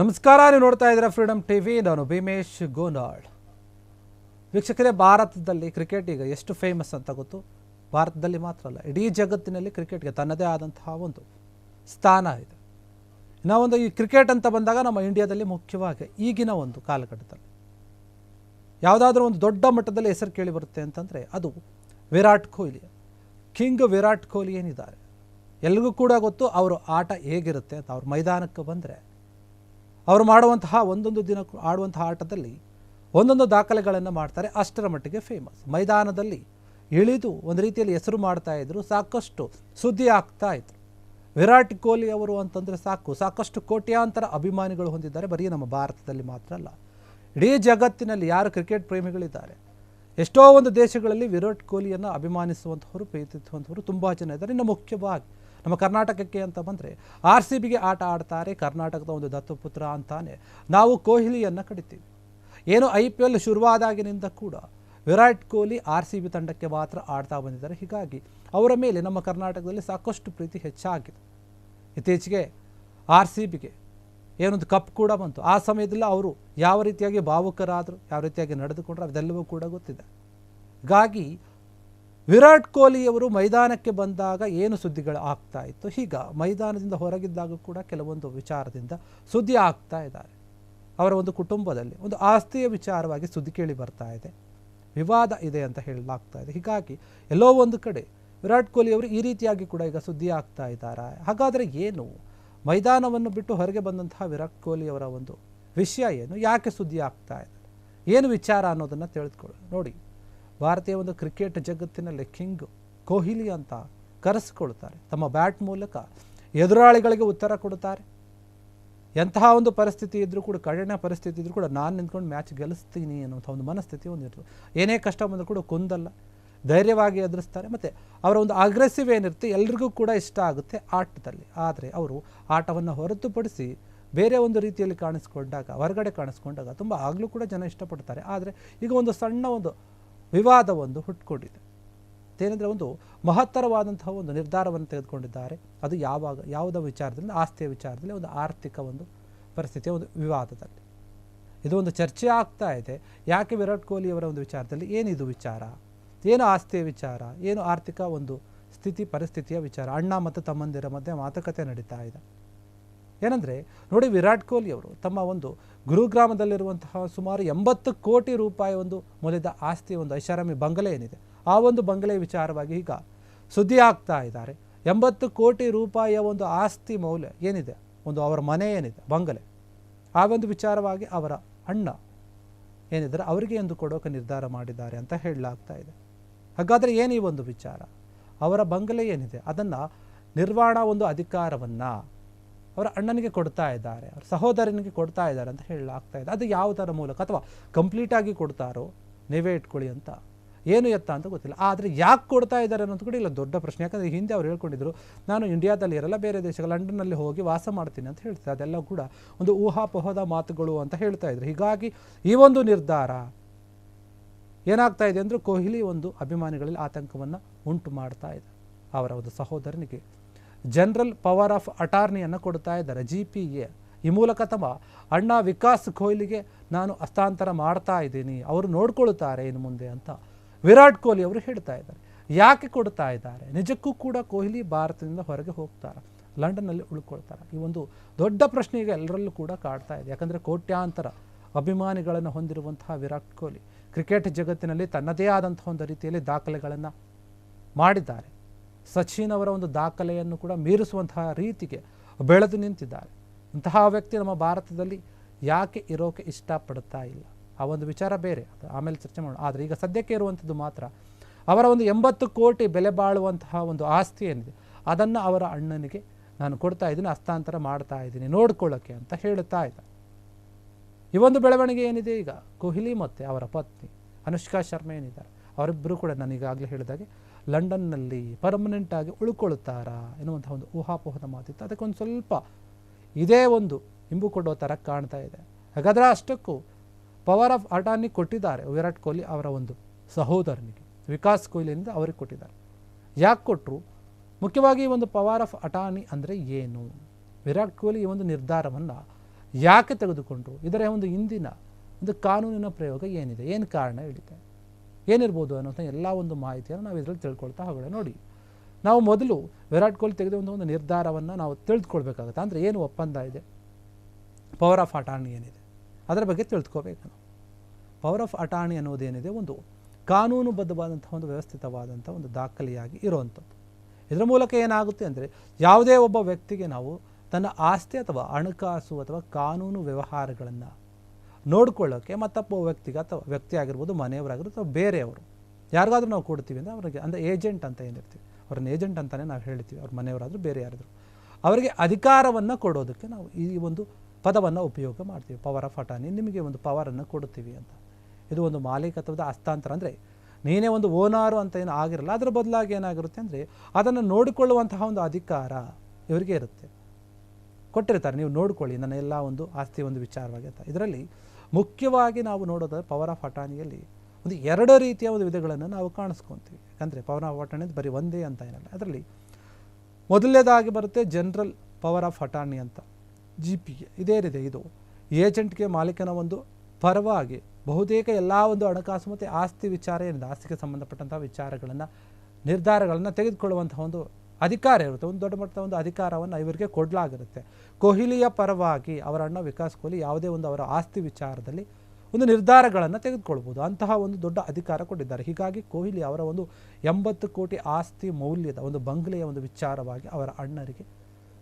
ನಮಸ್ಕಾರ, ನೀವು ನೋಡ್ತಾ ಇದ್ದೀರಾ ಫ್ರೀಡಮ್ ಟಿವಿ ನಾನು ಭೀಮೇಶ್ ಗೋನಾಳ್. ವೀಕ್ಷಕರೇ, ಭಾರತದಲ್ಲಿ ಕ್ರಿಕೆಟ್ ಈಗ ಎಷ್ಟು ಫೇಮಸ್ ಅಂತ ಗೊತ್ತು? ಭಾರತದಲ್ಲಿ ಮಾತ್ರ ಅಲ್ಲ, ಇಡೀ ಜಗತ್ತಿನಲ್ಲಿ ಕ್ರಿಕೆಟ್ಗೆ ತನ್ನದೇ ಆದಂತಹ ಒಂದು ಸ್ಥಾನ ಇದೆ. ನಾವೊಂದು ಈ ಕ್ರಿಕೆಟ್ ಅಂತ ಬಂದಾಗ ನಮ್ಮ ಇಂಡಿಯಾದಲ್ಲಿ ಮುಖ್ಯವಾಗಿ ಈಗಿನ ಒಂದು ಕಾಲಘಟ್ಟದಲ್ಲಿ. ಯಾವುದಾದ್ರೂ ಒಂದು ದೊಡ್ಡ ಮಟ್ಟದಲ್ಲಿ ಹೆಸರು ಕೇಳಿ ಬರುತ್ತೆ ಅಂತಂದರೆ ಅದು ವಿರಾಟ್ ಕೊಹ್ಲಿ. ಕಿಂಗ್ ವಿರಾಟ್ ಕೊಹ್ಲಿ ಏನಿದ್ದಾರೆ? ಎಲ್ರಿಗೂ ಕೂಡ ಗೊತ್ತು, ಅವರು ಆಟ ಹೇಗಿರುತ್ತೆ ಅಂತ. ಅವ್ರ ಮೈದಾನಕ್ಕೆ ಬಂದರೆ ಅವರು ಮಾಡುವಂತಹ ಒಂದೊಂದು ದಿನ ಆಡುವಂತಹ ಆಟದಲ್ಲಿ ಒಂದೊಂದು ದಾಖಲೆಗಳನ್ನು ಮಾಡ್ತಾರೆ. ಅಷ್ಟರ ಮಟ್ಟಿಗೆ ಫೇಮಸ್ ಮೈದಾನದಲ್ಲಿ ಇಳಿದು ಒಂದು ರೀತಿಯಲ್ಲಿ ಹೆಸರು ಮಾಡ್ತಾ ಇದ್ದರು ಸಾಕಷ್ಟು ಸುದ್ದಿ ಆಗ್ತಾ ಇದ್ರು ವಿರಾಟ್ ಕೊಹ್ಲಿ ಅವರು ಅಂತಂದರೆ ಸಾಕು, ಸಾಕಷ್ಟು ಕೋಟ್ಯಾಂತರ ಅಭಿಮಾನಿಗಳು ಹೊಂದಿದ್ದಾರೆ. ಬರೀ ನಮ್ಮ ಭಾರತದಲ್ಲಿ ಮಾತ್ರ ಅಲ್ಲ, ಇಡೀ ಜಗತ್ತಿನಲ್ಲಿ ಯಾರು ಕ್ರಿಕೆಟ್ ಪ್ರೇಮಿಗಳಿದ್ದಾರೆ? ಎಷ್ಟೋ ಒಂದು ದೇಶಗಳಲ್ಲಿ ವಿರಾಟ್ ಕೊಹ್ಲಿಯನ್ನು ಅಭಿಮಾನಿಸುವಂಥವರು ಪ್ರೀತಿಸುವಂಥವರು ತುಂಬ ಜನ ಇದ್ದಾರೆ. ಇನ್ನು ಮುಖ್ಯವಾಗಿ ನಮ್ಮ ಕರ್ನಾಟಕಕ್ಕೆ ಅಂತ ಬಂದರೆ ಆರ್ ಸಿ ಬಿಗೆ ಆಟ ಆಡ್ತಾರೆ, ಕರ್ನಾಟಕದ ಒಂದು ದತ್ತಪುತ್ರ ಅಂತಾನೆ. ನಾವು ಕೊಹ್ಲಿಯನ್ನು ಕಡಿತೀವಿ. ಏನು ಐ ಪಿ ಎಲ್ ಶುರುವಾದಾಗಿನಿಂದ ಕೂಡ Virat Kohli R C B ತಂಡಕ್ಕೆ ಮಾತ್ರ ಆಡ್ತಾ ಬಂದಿದ್ದಾರೆ. ಹೀಗಾಗಿ ಅವರ ಮೇಲೆ ನಮ್ಮ ಕರ್ನಾಟಕದಲ್ಲಿ ಸಾಕಷ್ಟು ಪ್ರೀತಿ ಹೆಚ್ಚಾಗಿದೆ. ಇತ್ತೀಚೆಗೆ ಆರ್ ಸಿ ಬಿಗೆ ಏನೊಂದು ಕಪ್ ಕೂಡ ಬಂತು. ಆ ಸಮಯದಲ್ಲಿ ಅವರು ಯಾವ ರೀತಿಯಾಗಿ ಭಾವುಕರಾದರು, ಯಾವ ರೀತಿಯಾಗಿ ನಡೆದುಕೊಂಡ್ರು ಅದೆಲ್ಲವೂ ಕೂಡ ಗೊತ್ತಿದೆ. ಹೀಗಾಗಿ ವಿರಾಟ್ ಕೊಹ್ಲಿಯವರು ಮೈದಾನಕ್ಕೆ ಬಂದಾಗ ಏನು ಸುದ್ದಿಗಳು ಆಗ್ತಾ ಇತ್ತು? ಹೀಗ ಮೈದಾನದಿಂದ ಹೊರಗಿದ್ದಾಗ ಕೂಡ ಕೆಲವೊಂದು ವಿಚಾರದಿಂದ ಸುದ್ದಿ ಆಗ್ತಾ ಇದ್ದಾರೆ. ಅವರ ಒಂದು ಕುಟುಂಬದಲ್ಲಿ ಒಂದು ಆಸ್ತಿಯ ವಿಚಾರವಾಗಿ ಸುದ್ದಿ ಕೇಳಿ ಬರ್ತಾ ಇದೆ. ವಿವಾದ ಇದೆ ಅಂತ ಹೇಳಲಾಗ್ತಾ ಇದೆ. ಹೀಗಾಗಿ ಎಲ್ಲೋ ಒಂದು ಕಡೆ ವಿರಾಟ್ ಕೊಹ್ಲಿ ಅವರು ಈ ರೀತಿಯಾಗಿ ಕೂಡ ಈಗ ಸುದ್ದಿ ಆಗ್ತಾ ಇದ್ದಾರೆ? ಹಾಗಾದರೆ ಏನು? ಮೈದಾನವನ್ನು ಬಿಟ್ಟು ಹೊರಗೆ ಬಂದಂತಹ ವಿರಾಟ್ ಕೊಹ್ಲಿ ಅವರ ಒಂದು ವಿಷಯ ಏನು? ಯಾಕೆ ಸುದ್ದಿ ಆಗ್ತಾ ಇದೆ? ಏನು ವಿಚಾರ ಅನ್ನೋದನ್ನು ತಿಳಿದುಕೊಳ್ಳಿ ನೋಡಿ. ಭಾರತೀಯ ಒಂದು ಕ್ರಿಕೆಟ್ ಜಗತ್ತಿನಲ್ಲಿ ಕಿಂಗ್ ಕೊಹ್ಲಿ ಅಂತ ಕರೆಸಿಕೊಳ್ತಾರೆ. ತಮ್ಮ ಬ್ಯಾಟ್ ಮೂಲಕ ಎದುರಾಳಿಗಳಿಗೆ ಉತ್ತರ ಕೊಡುತ್ತಾರೆ. ಎಂತಹ ಒಂದು ಪರಿಸ್ಥಿತಿ ಇದ್ದರೂ ಕೂಡ, ಕಠಿಣ ಪರಿಸ್ಥಿತಿ ಇದ್ದರೂ ಕೂಡ ನಾನು ನಿಂತ್ಕೊಂಡು ಮ್ಯಾಚ್ ಗೆಲ್ಲಿಸ್ತೀನಿ ಅನ್ನೋಂಥ ಒಂದು ಮನಸ್ಥಿತಿ ಹೊಂದಿರ್ತದೆ ಏನೇ ಕಷ್ಟ ಬಂದರೂ ಕೂಡ ಕುಂದಲ್ಲ, ಧೈರ್ಯವಾಗಿ ಎದುರಿಸ್ತಾರೆ. ಮತ್ತು ಅವರ ಒಂದು ಅಗ್ರೆಸಿವ್ ಏನಿರುತ್ತೆ, ಎಲ್ರಿಗೂ ಕೂಡ ಇಷ್ಟ ಆಗುತ್ತೆ ಆಟದಲ್ಲಿ. ಆದರೆ ಅವರು ಆಟವನ್ನು ಹೊರತುಪಡಿಸಿ ಬೇರೆ ಒಂದು ರೀತಿಯಲ್ಲಿ ಕಾಣಿಸ್ಕೊಂಡಾಗ, ಹೊರಗಡೆ ಕಾಣಿಸ್ಕೊಂಡಾಗ ತುಂಬ ಆಗಲೂ ಕೂಡ ಜನ ಇಷ್ಟಪಡ್ತಾರೆ. ಆದರೆ ಈಗ ಒಂದು ಸಣ್ಣ ಒಂದು ವಿವಾದ ಒಂದು ಹುಟ್ಕೊಂಡಿದೆ. ಏನಂದರೆ ಒಂದು ಮಹತ್ತರವಾದಂತಹ ಒಂದು ನಿರ್ಧಾರವನ್ನು ತೆಗೆದುಕೊಂಡಿದ್ದಾರೆ. ಅದು ಯಾವಾಗ, ಯಾವುದೋ ವಿಚಾರದಲ್ಲಿ, ಆಸ್ತಿಯ ವಿಚಾರದಲ್ಲಿ ಒಂದು ಆರ್ಥಿಕ ಒಂದು ಪರಿಸ್ಥಿತಿಯ ಒಂದು ವಿವಾದದಲ್ಲಿ. ಇದು ಒಂದು ಚರ್ಚೆ ಆಗ್ತಾ ಇದೆ. ಯಾಕೆ ವಿರಾಟ್ ಕೊಹ್ಲಿ ಅವರ ಒಂದು ವಿಚಾರದಲ್ಲಿ ಏನಿದು ವಿಚಾರ? ಏನು ಆಸ್ತಿಯ ವಿಚಾರ? ಏನು ಆರ್ಥಿಕ ಒಂದು ಸ್ಥಿತಿ, ಪರಿಸ್ಥಿತಿಯ ವಿಚಾರ? ಅಣ್ಣ ಮತ್ತು ತಮ್ಮಂದಿರ ಮಧ್ಯೆ ಮಾತುಕತೆ ನಡೀತಾ ಇದೆ. ಏನಂದರೆ, ನೋಡಿ ವಿರಾಟ್ ಕೊಹ್ಲಿ ಅವರು ತಮ್ಮ ಒಂದು ಗುರುಗ್ರಾಮದಲ್ಲಿರುವಂತಹ ಸುಮಾರು ಎಂಬತ್ತು ಕೋಟಿ ರೂಪಾಯಿ ಒಂದು ಮೌಲ್ಯದ ಆಸ್ತಿ ಒಂದು ಐಷಾರಾಮಿ ಬಂಗಲೆ ಏನಿದೆ, ಆ ಒಂದು ಬಂಗಲೆ ವಿಚಾರವಾಗಿ ಈಗ ಸುದ್ದಿ ಆಗ್ತಾ ಇದ್ದಾರೆ. ಎಂಬತ್ತು ಕೋಟಿ ರೂಪಾಯಿಯ ಒಂದು ಆಸ್ತಿ ಮೌಲ್ಯ ಏನಿದೆ, ಒಂದು ಅವರ ಮನೆ ಏನಿದೆ, ಬಂಗಲೆ, ಆ ಒಂದು ವಿಚಾರವಾಗಿ ಅವರ ಅಣ್ಣ ಏನಿದ್ದಾರೆ, ಅವರಿಗೆ ಎಂದು ಕೊಡೋಕೆ ನಿರ್ಧಾರ ಮಾಡಿದ್ದಾರೆ ಅಂತ ಹೇಳಲಾಗ್ತಾ ಇದೆ. ಹಾಗಾದರೆ ಏನು ಈ ಒಂದು ವಿಚಾರ? ಅವರ ಬಂಗಲೆ ಏನಿದೆ, ಅದನ್ನು ನಿರ್ವಹಣಾ ಒಂದು ಅಧಿಕಾರವನ್ನು ಅವರ ಅಣ್ಣನಿಗೆ ಕೊಡ್ತಾ ಇದ್ದಾರೆ, ಅವ್ರ ಸಹೋದರನಿಗೆ ಕೊಡ್ತಾ ಇದ್ದಾರೆ ಅಂತ ಹೇಳಲಾಗ್ತಾ ಇದೆ. ಅದು ಯಾವುದರ ಮೂಲಕ? ಅಥವಾ ಕಂಪ್ಲೀಟಾಗಿ ಕೊಡ್ತಾರೋ? ನೀವೇ ಇಟ್ಕೊಳ್ಳಿ ಅಂತ. ಏನು ಎತ್ತ ಅಂತ ಗೊತ್ತಿಲ್ಲ. ಆದರೆ ಯಾಕೆ ಕೊಡ್ತಾ ಇದ್ದಾರೆ ಅನ್ನೋದು ಕೂಡ ಇಲ್ಲ. ದೊಡ್ಡ ಪ್ರಶ್ನೆ. ಯಾಕಂದರೆ ಹಿಂದೆ ಅವ್ರು ಹೇಳ್ಕೊಂಡಿದ್ರು, ನಾನು ಇಂಡಿಯಾದಲ್ಲಿ ಇರಲ್ಲ, ಬೇರೆ ದೇಶಗಳು ಲಂಡನ್ನಲ್ಲಿ ಹೋಗಿ ವಾಸ ಮಾಡ್ತೀನಿ ಅಂತ ಹೇಳ್ತಾರೆ ಅದೆಲ್ಲ ಕೂಡ ಒಂದು ಊಹಾಪೋಹದ ಮಾತುಗಳು ಅಂತ ಹೇಳ್ತಾ ಇದ್ರು. ಹೀಗಾಗಿ ಈ ಒಂದು ನಿರ್ಧಾರ ಏನಾಗ್ತಾ ಇದೆ ಅಂದರೆ ಕೊಹ್ಲಿ ಒಂದು ಅಭಿಮಾನಿಗಳಲ್ಲಿ ಆತಂಕವನ್ನು ಉಂಟು ಮಾಡ್ತಾ ಇದೆ. ಅವರ ಒಂದು ಸಹೋದರನಿಗೆ ಜನರಲ್ ಪವರ್ ಆಫ್ ಅಟಾರ್ನಿಯನ್ನು ಕೊಡ್ತಾ ಇದ್ದಾರೆ. ಜಿ ಪಿ ಎ ಈ ಮೂಲಕ ತಮ್ಮ ಅಣ್ಣ ವಿಕಾಸ್ ಕೊಹ್ಲಿಗೆ ನಾನು ಹಸ್ತಾಂತರ ಮಾಡ್ತಾ ಇದ್ದೀನಿ, ಅವರು ನೋಡ್ಕೊಳ್ತಾರೆ ಇನ್ನು ಮುಂದೆ ಅಂತ ವಿರಾಟ್ ಕೊಹ್ಲಿ ಅವರು ಹೇಳ್ತಾ ಇದ್ದಾರೆ. ಯಾಕೆ ಕೊಡ್ತಾ ಇದ್ದಾರೆ? ನಿಜಕ್ಕೂ ಕೂಡ ಕೊಹ್ಲಿ ಭಾರತದಿಂದ ಹೊರಗೆ ಹೋಗ್ತಾರೆ? ಲಂಡನ್ನಲ್ಲಿ ಉಳ್ಕೊಳ್ತಾರೆ? ಈ ಒಂದು ದೊಡ್ಡ ಪ್ರಶ್ನೆ ಈಗ ಎಲ್ಲರಲ್ಲೂ ಕೂಡ ಕಾಡ್ತಾ ಇದೆ. ಯಾಕಂದರೆ ಕೋಟ್ಯಾಂತರ ಅಭಿಮಾನಿಗಳನ್ನು ಹೊಂದಿರುವಂತಹ ವಿರಾಟ್ ಕೊಹ್ಲಿ ಕ್ರಿಕೆಟ್ ಜಗತ್ತಿನಲ್ಲಿ ತನ್ನದೇ ಆದಂತಹ ಒಂದು ರೀತಿಯಲ್ಲಿ ದಾಖಲೆಗಳನ್ನು ಮಾಡಿದ್ದಾರೆ. ಸಚಿನ್ ಅವರ ಒಂದು ದಾಖಲೆಯನ್ನು ಕೂಡ ಮೀರಿಸುವಂತಹ ರೀತಿಗೆ ಬೆಳೆದು ನಿಂತಿದ್ದಾರೆ. ಅಂತಹ ವ್ಯಕ್ತಿ ನಮ್ಮ ಭಾರತದಲ್ಲಿ ಯಾಕೆ ಇರೋಕೆ ಇಷ್ಟಪಡ್ತಾ ಇಲ್ಲ? ಆ ಒಂದು ವಿಚಾರ ಬೇರೆ. ಅದು ಆಮೇಲೆ ಚರ್ಚೆ ಮಾಡೋಣ. ಆದರೆ ಈಗ ಸದ್ಯಕ್ಕೆ ಇರುವಂಥದ್ದು ಮಾತ್ರ ಅವರ ಒಂದು ಎಂಬತ್ತು ಕೋಟಿ ಬೆಲೆ ಬಾಳುವಂತಹ ಒಂದು ಆಸ್ತಿ ಏನಿದೆ, ಅದನ್ನು ಅವರ ಅಣ್ಣನಿಗೆ ನಾನು ಕೊಡ್ತಾ ಇದ್ದೀನಿ, ಹಸ್ತಾಂತರ ಮಾಡ್ತಾ ಇದ್ದೀನಿ ನೋಡ್ಕೊಳ್ಳೋಕ್ಕೆ ಅಂತ ಹೇಳ್ತಾ ಇದ್ದ ಈ ಒಂದು ಬೆಳವಣಿಗೆ ಏನಿದೆ ಈಗ? ಕೊಹ್ಲಿ ಮತ್ತು ಅವರ ಪತ್ನಿ ಅನುಷ್ಕಾ ಶರ್ಮಾ ಏನಿದ್ದಾರೆ ಅವರಿಬ್ಬರು ಕೂಡ ನಾನು ಈಗಾಗಲೇ ಹೇಳಿದಾಗೆ ಲಂಡನ್ನಲ್ಲಿ ಪರ್ಮನೆಂಟಾಗಿ ಉಳ್ಕೊಳ್ತಾರಾ ಎನ್ನುವಂಥ ಒಂದು ಊಹಾಪೋಹದ ಮಾತಿತ್ತು ಅದಕ್ಕೊಂದು ಸ್ವಲ್ಪ ಇದೇ ಒಂದು ಇಂಬು ಕೊಡೋ ಥರ ಕಾಣ್ತಾ ಇದೆ. ಹಾಗಾದರೆ ಅಷ್ಟಕ್ಕೂ ಪವರ್ ಆಫ್ ಅಟಾರ್ನಿ ಕೊಟ್ಟಿದ್ದಾರೆ. ವಿರಾಟ್ ಕೊಹ್ಲಿ ಅವರ ಒಂದು ಸಹೋದರನಿಗೆ. ವಿಕಾಸ್ ಕೊಹ್ಲಿಯಿಂದ ಅವರಿಗೆ ಕೊಟ್ಟಿದ್ದಾರೆ. ಯಾಕೆ ಕೊಟ್ಟರು ಮುಖ್ಯವಾಗಿ ಒಂದು ಪವರ್ ಆಫ್ ಅಟಾರ್ನಿ ಅಂದರೆ ಏನು? ವಿರಾಟ್ ಕೊಹ್ಲಿ ಈ ಒಂದು ನಿರ್ಧಾರವನ್ನು ಯಾಕೆ ತೆಗೆದುಕೊಂಡ್ರು? ಇದರ ಒಂದು ಹಿಂದಿನ ಒಂದು ಕಾನೂನಿನ ಪ್ರಯೋಗ ಏನಿದೆ? ಏನು ಕಾರಣ ಹೇಳಿದೆ? ಏನಿರ್ಬೋದು ಅನ್ನೋಂಥ ಎಲ್ಲ ಒಂದು ಮಾಹಿತಿಯನ್ನು ನಾವು ಇದರಲ್ಲಿ ತಿಳ್ಕೊಳ್ತಾ ಹೋಗೋಣ ನೋಡಿ. ನಾವು ಮೊದಲು ವಿರಾಟ್ ಕೊಹ್ಲಿ ತೆಗೆದ ಒಂದು ನಿರ್ಧಾರವನ್ನು ನಾವು ತಿಳಿದುಕೊಳ್ಬೇಕಾಗುತ್ತೆ ಅಂದರೆ ಏನು ಒಪ್ಪಂದ ಇದೆ? ಪವರ್ ಆಫ್ ಅಟಾರ್ನಿ ಏನಿದೆ? ಅದರ ಬಗ್ಗೆ ತಿಳ್ಕೊಬೇಕು ನಾವು. ಪವರ್ ಆಫ್ ಅಟಾರ್ನಿ ಅನ್ನೋದೇನಿದೆ ಒಂದು ಕಾನೂನುಬದ್ಧವಾದಂಥ ಒಂದು ವ್ಯವಸ್ಥಿತವಾದಂಥ ಒಂದು ದಾಖಲೆಯಾಗಿ ಇರುವಂಥದ್ದು ಇದರ ಮೂಲಕ ಏನಾಗುತ್ತೆ ಅಂದರೆ, ಯಾವುದೇ ಒಬ್ಬ ವ್ಯಕ್ತಿಗೆ ನಾವು ತನ್ನ ಆಸ್ತಿ ಅಥವಾ ಹಣಕಾಸು ಅಥವಾ ಕಾನೂನು ವ್ಯವಹಾರಗಳನ್ನು ನೋಡ್ಕೊಳ್ಳೋಕ್ಕೆ ಮತ್ತೊಬ್ಬ ವ್ಯಕ್ತಿಗೆ ಅಥವಾ ವ್ಯಕ್ತಿ ಆಗಿರ್ಬೋದು ಮನೆಯವರಾಗಿರ್ಬೋದು ಅಥವಾ ಬೇರೆಯವರು. ಯಾರಿಗಾದರೂ ನಾವು ಕೊಡ್ತೀವಿ ಅಂದರೆ ಅವರಿಗೆ, ಅಂದರೆ ಏಜೆಂಟ್ ಅಂತ ಏನಿರ್ತೀವಿ. ಅವ್ರನ್ನ ಏಜೆಂಟ್ ಅಂತಲೇ ನಾವು ಹೇಳ್ತೀವಿ. ಅವ್ರ ಮನೆಯವರಾದರೂ ಬೇರೆ ಯಾರಾದರೂ. ಅವರಿಗೆ ಅಧಿಕಾರವನ್ನು ಕೊಡೋದಕ್ಕೆ ನಾವು ಈ ಒಂದು ಪದವನ್ನು ಉಪಯೋಗ ಮಾಡ್ತೀವಿ. ಪವರ್ ಆಫ್ ಅಟಾನಿ ನಿಮಗೆ ಒಂದು ಪವರನ್ನು ಕೊಡ್ತೀವಿ ಅಂತ. ಇದು ಒಂದು ಮಾಲೀಕತ್ವದ ಹಸ್ತಾಂತರ. ಅಂದರೆ ನೀನೇ ಒಂದು ಓನಾರು ಅಂತ ಏನು ಆಗಿರಲ್ಲ, ಅದರ ಬದಲಾಗಿ ಏನಾಗಿರುತ್ತೆ ಅಂದರೆ ಅದನ್ನು ನೋಡಿಕೊಳ್ಳುವಂತಹ ಒಂದು ಅಧಿಕಾರ ಇವರಿಗೆ ಇರುತ್ತೆ. ಕೊಟ್ಟಿರ್ತಾರೆ. ನೀವು ನೋಡ್ಕೊಳ್ಳಿ, ನನ್ನ ಎಲ್ಲ ಒಂದು ಆಸ್ತಿ, ಒಂದು ವಿಚಾರವಾಗಿ ಅಂತ. ಇದರಲ್ಲಿ ಮುಖ್ಯವಾಗಿ ನಾವು ನೋಡೋದಾದ್ರೆ ಪವರ್ ಆಫ್ ಅಟಾನಿಯಲ್ಲಿ ಒಂದು ಎರಡು ರೀತಿಯ ಒಂದು ವಿಧಗಳನ್ನು ನಾವು ಕಾಣಿಸ್ಕೊತೀವಿ. ಯಾಕಂದರೆ ಪವರ್ ಆಫ್ ಅಟಾನಿ ಬರೀ ಒಂದೇ ಅಂತ ಏನಲ್ಲ. ಅದರಲ್ಲಿ ಮೊದಲನೇದಾಗಿ ಬರುತ್ತೆ ಜನರಲ್ ಪವರ್ ಆಫ್ ಅಟಾರ್ನಿ ಅಂತ. ಜಿ ಪಿ ಇದೇನಿದೆ ಇದು. ಏಜೆಂಟ್ಗೆ ಮಾಲೀಕನ ಒಂದು ಪರವಾಗಿ ಬಹುತೇಕ ಎಲ್ಲ ಒಂದು ಹಣಕಾಸು ಮತ್ತು ಆಸ್ತಿ ವಿಚಾರ ಏನಿದೆ, ಆಸ್ತಿಗೆ ಸಂಬಂಧಪಟ್ಟಂತಹ ವಿಚಾರಗಳನ್ನು, ನಿರ್ಧಾರಗಳನ್ನು ತೆಗೆದುಕೊಳ್ಳುವಂತಹ ಒಂದು ಅಧಿಕಾರ ಇರುತ್ತೆ. ಒಂದು ದೊಡ್ಡ ಮಟ್ಟದ ಒಂದು ಅಧಿಕಾರವನ್ನು ಇವರಿಗೆ ಕೊಡಲಾಗಿರುತ್ತೆ. ಕೊಹ್ಲಿಯ ಪರವಾಗಿ ಅವರ ಅಣ್ಣ ವಿಕಾಸ್ ಕೊಹ್ಲಿ ಯಾವುದೇ ಒಂದು ಅವರ ಆಸ್ತಿ ವಿಚಾರದಲ್ಲಿ ಒಂದು ನಿರ್ಧಾರಗಳನ್ನು ತೆಗೆದುಕೊಳ್ಬೋದು. ಅಂತಹ ಒಂದು ದೊಡ್ಡ ಅಧಿಕಾರ ಕೊಟ್ಟಿದ್ದಾರೆ. ಹೀಗಾಗಿ ಕೊಹ್ಲಿ ಅವರ ಒಂದು ಎಂಬತ್ತು ಕೋಟಿ ಆಸ್ತಿ ಮೌಲ್ಯದ ಒಂದು ಬಂಗ್ಲೆಯ ಒಂದು ವಿಚಾರವಾಗಿ ಅವರ ಅಣ್ಣರಿಗೆ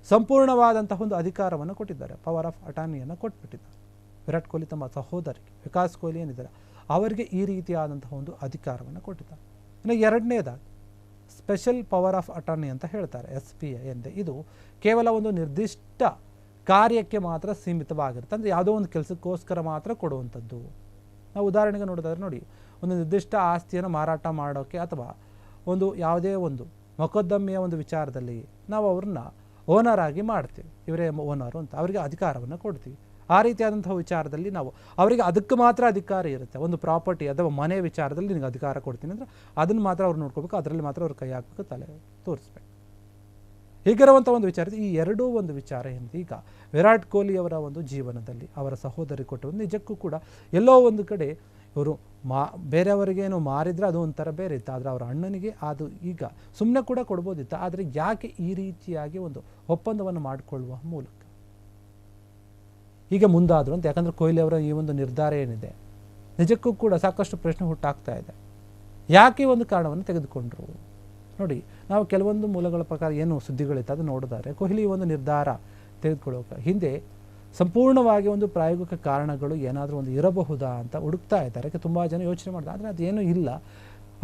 ಸಂಪೂರ್ಣವಾದಂತಹ ಒಂದು ಅಧಿಕಾರವನ್ನು ಕೊಟ್ಟಿದ್ದಾರೆ. ಪವರ್ ಆಫ್ ಅಟಾರ್ನಿಯನ್ನು ಕೊಟ್ಬಿಟ್ಟಿದ್ದಾರೆ. ವಿರಾಟ್ ಕೊಹ್ಲಿ ತಮ್ಮ ಸಹೋದರಿಗೆ, ವಿಕಾಸ್ ಕೊಹ್ಲಿ ಏನಿದ್ದಾರೆ, ಅವರಿಗೆ ಈ ರೀತಿಯಾದಂತಹ ಒಂದು ಅಧಿಕಾರವನ್ನು ಕೊಟ್ಟಿದ್ದಾರೆ. ಇನ್ನು ಎರಡನೇದಾಗಿ ಸ್ಪೆಷಲ್ ಪವರ್ ಆಫ್ ಅಟಾರ್ನಿ ಅಂತ ಹೇಳ್ತಾರೆ ಎಸ್ ಪಿ ಎಂದೇ. ಇದು ಕೇವಲ ಒಂದು ನಿರ್ದಿಷ್ಟ ಕಾರ್ಯಕ್ಕೆ ಮಾತ್ರ ಸೀಮಿತವಾಗಿರುತ್ತೆ. ಅಂದರೆ ಯಾವುದೋ ಒಂದು ಕೆಲಸಕ್ಕೋಸ್ಕರ ಮಾತ್ರ ಕೊಡುವಂಥದ್ದು. ನಾವು ಉದಾಹರಣೆಗೆ ನೋಡೋದಾದ್ರೆ ನೋಡಿ, ಒಂದು ನಿರ್ದಿಷ್ಟ ಆಸ್ತಿಯನ್ನು ಮಾರಾಟ ಮಾಡೋಕ್ಕೆ ಅಥವಾ ಒಂದು ಯಾವುದೇ ಒಂದು ಮೊಕದ್ದಮೆಯ ಒಂದು ವಿಚಾರದಲ್ಲಿ ನಾವು ಅವ್ರನ್ನ ಓನರ್ ಆಗಿ ಮಾಡ್ತೀವಿ. ಇವರೇ ಓನರು ಅಂತ. ಅವರಿಗೆ ಅಧಿಕಾರವನ್ನು ಕೊಡ್ತೀವಿ. ಆ ರೀತಿಯಾದಂಥ ವಿಚಾರದಲ್ಲಿ ನಾವು ಅವರಿಗೆ ಅದಕ್ಕೆ ಮಾತ್ರ ಅಧಿಕಾರ ಇರುತ್ತೆ. ಒಂದು ಪ್ರಾಪರ್ಟಿ ಅಥವಾ ಮನೆ ವಿಚಾರದಲ್ಲಿ ನಿನಗೆ ಅಧಿಕಾರ ಕೊಡ್ತೀನಿ ಅಂದರೆ ಅದನ್ನು ಮಾತ್ರ ಅವ್ರು ನೋಡ್ಕೋಬೇಕು, ಅದರಲ್ಲಿ ಮಾತ್ರ ಅವ್ರು ಕೈ ಹಾಕಬೇಕು, ತಲೆ ತೋರಿಸ್ಬೇಕು. ಹೀಗಿರುವಂಥ ಒಂದು ವಿಚಾರ ಈ ಎರಡೂ ಒಂದು ವಿಚಾರ ಏನಿದೆ ಈಗ ವಿರಾಟ್ ಕೊಹ್ಲಿ ಅವರ ಒಂದು ಜೀವನದಲ್ಲಿ ಅವರ ಸಹೋದರಿ ಕೊಟ್ಟು ನಿಜಕ್ಕೂ ಕೂಡ ಎಲ್ಲೋ ಒಂದು ಕಡೆ ಇವರು ಮಾ ಬೇರೆಯವರಿಗೇನು ಮಾರಿದರೆ ಅದು ಒಂಥರ ಬೇರೆ ಇತ್ತು. ಆದರೆ ಅವರ ಅಣ್ಣನಿಗೆ ಅದು ಈಗ ಸುಮ್ಮನೆ ಕೂಡ ಕೊಡ್ಬೋದಿತ್ತು. ಆದರೆ ಯಾಕೆ ಈ ರೀತಿಯಾಗಿ ಒಂದು ಒಪ್ಪಂದವನ್ನು ಮಾಡಿಕೊಳ್ಳುವ ಮೂಲಕ? ಈಗ ಮುಂದಾದರು ಅಂತ. ಯಾಕಂದರೆ ಕೊಹ್ಲಿ ಅವರ ಈ ಒಂದು ನಿರ್ಧಾರ ಏನಿದೆ, ನಿಜಕ್ಕೂ ಕೂಡ ಸಾಕಷ್ಟು ಪ್ರಶ್ನೆ ಹುಟ್ಟಾಗ್ತಾ ಇದೆ. ಯಾಕೆ ಒಂದು ಕಾರಣವನ್ನು ತೆಗೆದುಕೊಂಡ್ರು? ನೋಡಿ, ನಾವು ಕೆಲವೊಂದು ಮೂಲಗಳ ಪ್ರಕಾರ ಏನು ಸುದ್ದಿಗಳಿತ್ತು ಅದು ನೋಡಿದರೆ, ಕೊಹ್ಲಿ ಒಂದು ನಿರ್ಧಾರ ತೆಗೆದುಕೊಳ್ಳೋಕೆ ಹಿಂದೆ ಸಂಪೂರ್ಣವಾಗಿ ಒಂದು ಪ್ರಾಯೋಗಿಕ ಕಾರಣಗಳು ಏನಾದರೂ ಒಂದು ಇರಬಹುದಾ ಅಂತ ಹುಡುಕ್ತಾ ಇದ್ದಾರೆ. ಯಾಕೆ ತುಂಬ ಜನ ಯೋಚನೆ ಮಾಡ್ತಾರೆ, ಆದರೆ ಅದೇನೂ ಇಲ್ಲ.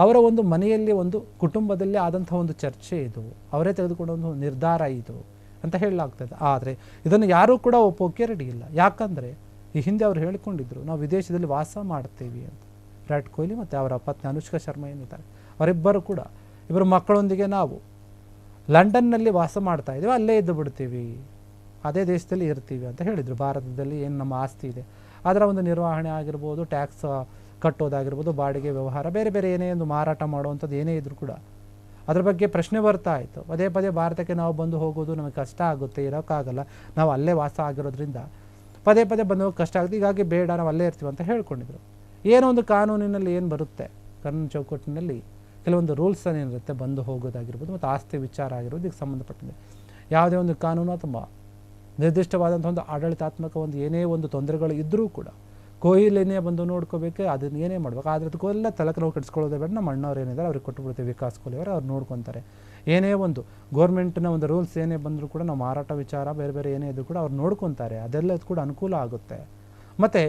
ಅವರ ಒಂದು ಮನೆಯಲ್ಲಿ ಒಂದು ಕುಟುಂಬದಲ್ಲಿ ಆದಂಥ ಒಂದು ಚರ್ಚೆ ಇದು. ಅವರೇ ತೆಗೆದುಕೊಂಡ ಒಂದು ನಿರ್ಧಾರ ಇದು. ಅಂತ ಹೇಳಲಾಗ್ತದೆ. ಆದರೆ ಇದನ್ನು ಯಾರೂ ಕೂಡ ಒಪ್ಪೋಕೆ ರೆಡಿ ಇಲ್ಲ. ಯಾಕಂದರೆ ಈ ಹಿಂದೆ ಅವರು ಹೇಳಿಕೊಂಡಿದ್ದರು ನಾವು ವಿದೇಶದಲ್ಲಿ ವಾಸ ಮಾಡ್ತೀವಿ ಅಂತ. ವಿರಾಟ್ ಕೊಹ್ಲಿ ಮತ್ತು ಅವರ ಪತ್ನಿ ಅನುಷ್ಕಾ ಶರ್ಮಾ ಏನಿದ್ದಾರೆ, ಅವರಿಬ್ಬರು ಕೂಡ ಇಬ್ಬರು ಮಕ್ಕಳೊಂದಿಗೆ ನಾವು ಲಂಡನ್ನಲ್ಲಿ ವಾಸ ಮಾಡ್ತಾ ಇದ್ದೀವಿ, ಅಲ್ಲೇ ಇದ್ದು ಬಿಡ್ತೀವಿ, ಅದೇ ದೇಶದಲ್ಲಿ ಇರ್ತೀವಿ ಅಂತ ಹೇಳಿದರು. ಭಾರತದಲ್ಲಿ ಏನು ನಮ್ಮ ಆಸ್ತಿ ಇದೆ. ಅದರ ಒಂದು ನಿರ್ವಹಣೆ ಆಗಿರ್ಬೋದು, ಟ್ಯಾಕ್ಸ್ ಕಟ್ಟೋದಾಗಿರ್ಬೋದು, ಬಾಡಿಗೆ ವ್ಯವಹಾರ, ಬೇರೆ ಬೇರೆ ಏನೇ ಒಂದು ಮಾರಾಟ ಮಾಡುವಂಥದ್ದು ಏನೇ ಇದ್ದರೂ ಕೂಡ ಅದ್ರ ಬಗ್ಗೆ ಪ್ರಶ್ನೆ ಬರ್ತಾ ಇತ್ತು. ಪದೇ ಪದೇ ಭಾರತಕ್ಕೆ ನಾವು ಬಂದು ಹೋಗೋದು ನಮಗೆ ಕಷ್ಟ ಆಗುತ್ತೆ, ಇರೋಕ್ಕಾಗಲ್ಲ. ನಾವು ಅಲ್ಲೇ ವಾಸ ಆಗಿರೋದ್ರಿಂದ ಪದೇ ಪದೇ ಬಂದು ಕಷ್ಟ ಆಗುತ್ತೆ. ಹೀಗಾಗಿ ಬೇಡ, ನಾವು ಅಲ್ಲೇ ಇರ್ತೀವಿ ಅಂತ ಹೇಳ್ಕೊಂಡಿದ್ರು. ಏನೋ ಒಂದು ಕಾನೂನಿನಲ್ಲಿ ಏನು ಬರುತ್ತೆ? ಕಾನೂನು ಚೌಕಟ್ಟಿನಲ್ಲಿ ಕೆಲವೊಂದು ರೂಲ್ಸ್ ಏನಿರುತ್ತೆ? ಬಂದು ಹೋಗೋದಾಗಿರ್ಬೋದು ಮತ್ತು ಆಸ್ತಿ ವಿಚಾರ ಆಗಿರ್ಬೋದು, ಇದಕ್ಕೆ ಸಂಬಂಧಪಟ್ಟಿದೆ. ಯಾವುದೇ ಒಂದು ಕಾನೂನು ಅಥವಾ ನಿರ್ದಿಷ್ಟವಾದಂಥ ಒಂದು ಆಡಳಿತಾತ್ಮಕ ಒಂದು ಏನೇ ಒಂದು ತೊಂದರೆಗಳು ಇದ್ದರೂ ಕೂಡ ಕೊಹ್ಲಿನೇ ಬಂದು ನೋಡ್ಕೋಬೇಕು, ಅದನ್ನ ಏನೇ ಮಾಡ್ಬೇಕು. ಆದರೆ ಅದಕ್ಕೆಲ್ಲ ತಲೆಕ ನಾವು ಕಟ್ಸ್ಕೊಳ್ಳೋದೇ ಬೇಡ. ನಮ್ಮ ಅಣ್ಣವ್ರು ಏನಿದ್ದಾರೆ, ಅವ್ರಿಗೆ ಕೊಟ್ಟುಬಿಡ್ತೀವಿ ವಿಕಾಸ್ ಕೊಹ್ಲಿ ಅವರು, ಅವ್ರು ನೋಡ್ಕೊತಾರೆ. ಏನೇ ಒಂದು ಗೌರ್ಮೆಂಟ್ನ ಒಂದು ರೂಲ್ಸ್ ಏನೇ ಬಂದರೂ ಕೂಡ ನಾವು ಮಾರಾಟ ವಿಚಾರ, ಬೇರೆ ಬೇರೆ ಏನೇ ಇದ್ರು ಕೂಡ ಅವ್ರು ನೋಡ್ಕೊತಾರೆ. ಅದೆಲ್ಲ ಕೂಡ ಅನುಕೂಲ ಆಗುತ್ತೆ. ಮತ್ತು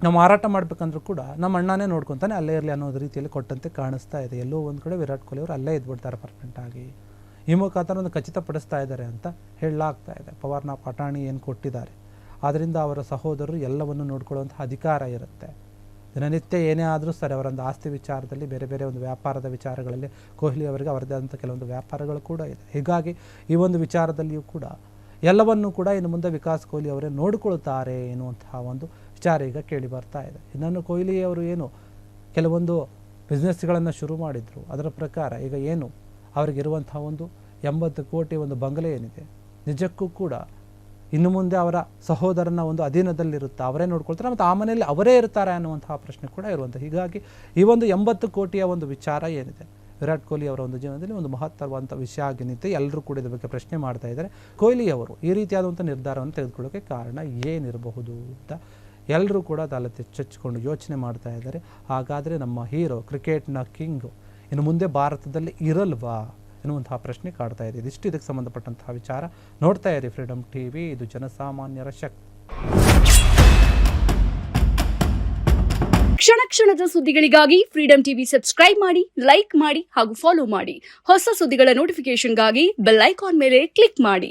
ನಾವು ಮಾರಾಟ ಮಾಡಬೇಕಂದ್ರೂ ಕೂಡ ನಮ್ಮ ಅಣ್ಣನೇ ನೋಡ್ಕೊತಾನೆ, ಅಲ್ಲೇ ಇರಲಿ ಅನ್ನೋದು ರೀತಿಯಲ್ಲಿ ಕೊಟ್ಟಂತೆ ಕಾಣಿಸ್ತಾ ಇದೆ. ಎಲ್ಲೋ ಒಂದು ಕಡೆ ವಿರಾಟ್ ಕೊಹ್ಲಿ ಅವರು ಅಲ್ಲೇ ಇದ್ಬಿಡ್ತಾರೆ ಪರ್ಮನೆಂಟ್ ಆಗಿ. ಈ ಮುಖಾಂತರ ಒಂದು ಖಚಿತಪಡಿಸ್ತಾ ಇದ್ದಾರೆ ಅಂತ ಹೇಳಲಾಗ್ತಾ ಇದೆ. ಪವಾರ್ನ ಪಟಾಣಿ ಏನು ಕೊಟ್ಟಿದ್ದಾರೆ? ಆದ್ದರಿಂದ ಅವರ ಸಹೋದರರು ಎಲ್ಲವನ್ನು ನೋಡ್ಕೊಳ್ಳುವಂಥ ಅಧಿಕಾರ ಇರುತ್ತೆ. ದಿನನಿತ್ಯ ಏನೇ ಆದರೂ ಸರಿ, ಅವರೊಂದು ಆಸ್ತಿ ವಿಚಾರದಲ್ಲಿ, ಬೇರೆ ಬೇರೆ ಒಂದು ವ್ಯಾಪಾರದ ವಿಚಾರಗಳಲ್ಲಿ ಕೊಹ್ಲಿ ಅವರಿಗೆ ಅವರದೇ ಆದಂಥ ಕೆಲವೊಂದು ವ್ಯಾಪಾರಗಳು ಕೂಡ ಇದೆ. ಹೀಗಾಗಿ ಈ ಒಂದು ವಿಚಾರದಲ್ಲಿಯೂ ಕೂಡ ಎಲ್ಲವನ್ನು ಕೂಡ ಇನ್ನು ಮುಂದೆ ವಿಕಾಸ್ ಕೊಹ್ಲಿ ಅವರೇ ನೋಡಿಕೊಳ್ಳುತ್ತಾರೆ ಎನ್ನುವಂತಹ ಒಂದು ವಿಚಾರ ಈಗ ಕೇಳಿ ಬರ್ತಾ ಇದೆ. ಇನ್ನೊಂದು ಕೊಹ್ಲಿ ಅವರು ಏನು ಕೆಲವೊಂದು ಬಿಸ್ನೆಸ್ಗಳನ್ನು ಶುರು ಮಾಡಿದರು. ಅದರ ಪ್ರಕಾರ ಈಗ ಏನು? ಅವರಿಗಿರುವಂತಹ ಒಂದು ಎಂಬತ್ತು ಕೋಟಿ ಒಂದು ಬಂಗಲೆ ಏನಿದೆ? ನಿಜಕ್ಕೂ ಕೂಡ ಇನ್ನು ಮುಂದೆ ಅವರ ಸಹೋದರನ ಒಂದು ಅಧೀನದಲ್ಲಿರುತ್ತಾ ಅವರೇ ನೋಡ್ಕೊಳ್ತಾರೆ. ಮತ್ತು ಆ ಮನೆಯಲ್ಲಿ ಅವರೇ ಇರ್ತಾರೆ ಅನ್ನುವಂತಹ ಪ್ರಶ್ನೆ ಕೂಡ ಇರುವಂಥ ಹೀಗಾಗಿ ಈ ಒಂದು ಎಂಬತ್ತು ಕೋಟಿಯ ಒಂದು ವಿಚಾರ ಏನಿದೆ? ವಿರಾಟ್ ಕೊಹ್ಲಿ ಅವರ ಒಂದು ಜೀವನದಲ್ಲಿ ಒಂದು ಮಹತ್ತರವಾದಂಥ ವಿಷಯ ಆಗಿ ಎಲ್ಲರೂ ಕೂಡ ಇದ್ರ ಬಗ್ಗೆ ಪ್ರಶ್ನೆ ಮಾಡ್ತಾ ಇದ್ದಾರೆ. ಕೊಹ್ಲಿ ಅವರು ಈ ರೀತಿಯಾದಂಥ ನಿರ್ಧಾರವನ್ನು ತೆಗೆದುಕೊಳ್ಳೋಕ್ಕೆ ಕಾರಣ ಏನಿರಬಹುದು ಅಂತ ಎಲ್ಲರೂ ಕೂಡ ತಲೆ ಚಚ್ಕೊಂಡು ಯೋಚನೆ ಮಾಡ್ತಾ ಇದ್ದಾರೆ. ಹಾಗಾದರೆ ನಮ್ಮ ಹೀರೋ, ಕ್ರಿಕೆಟ್ನ ಕಿಂಗು, ಇನ್ನು ಮುಂದೆ ಭಾರತದಲ್ಲಿ ಇರಲ್ವಾ? ಎನ್ನುವಂತಹ ಪ್ರಶ್ನೆ ಕಾಡ್ತಾ ಇದೆ. ಇದಿಷ್ಟು. ಇದಕ್ಕೆ ಸಂಬಂಧಪಟ್ಟಂತಹ ವಿಚಾರ ನೋಡ್ತಾ ಇದೆ ಫ್ರೀಡಮ್ ಟಿವಿ ಇದು ಜನಸಾಮಾನ್ಯರ ಶಕ್ತಿ. ಕ್ಷಣ ಕ್ಷಣದ ಸುದ್ದಿಗಳಿಗಾಗಿ ಫ್ರೀಡಂ ಟಿವಿ ಸಬ್ಸ್ಕ್ರೈಬ್ ಮಾಡಿ ಲೈಕ್ ಮಾಡಿ ಹಾಗೂ ಫಾಲೋ ಮಾಡಿ. ಹೊಸ ಸುದ್ದಿಗಳ ನೋಟಿಫಿಕೇಶನ್ಗಾಗಿ ಬೆಲ್ ಐಕಾನ್ ಮೇಲೆ ಕ್ಲಿಕ್ ಮಾಡಿ.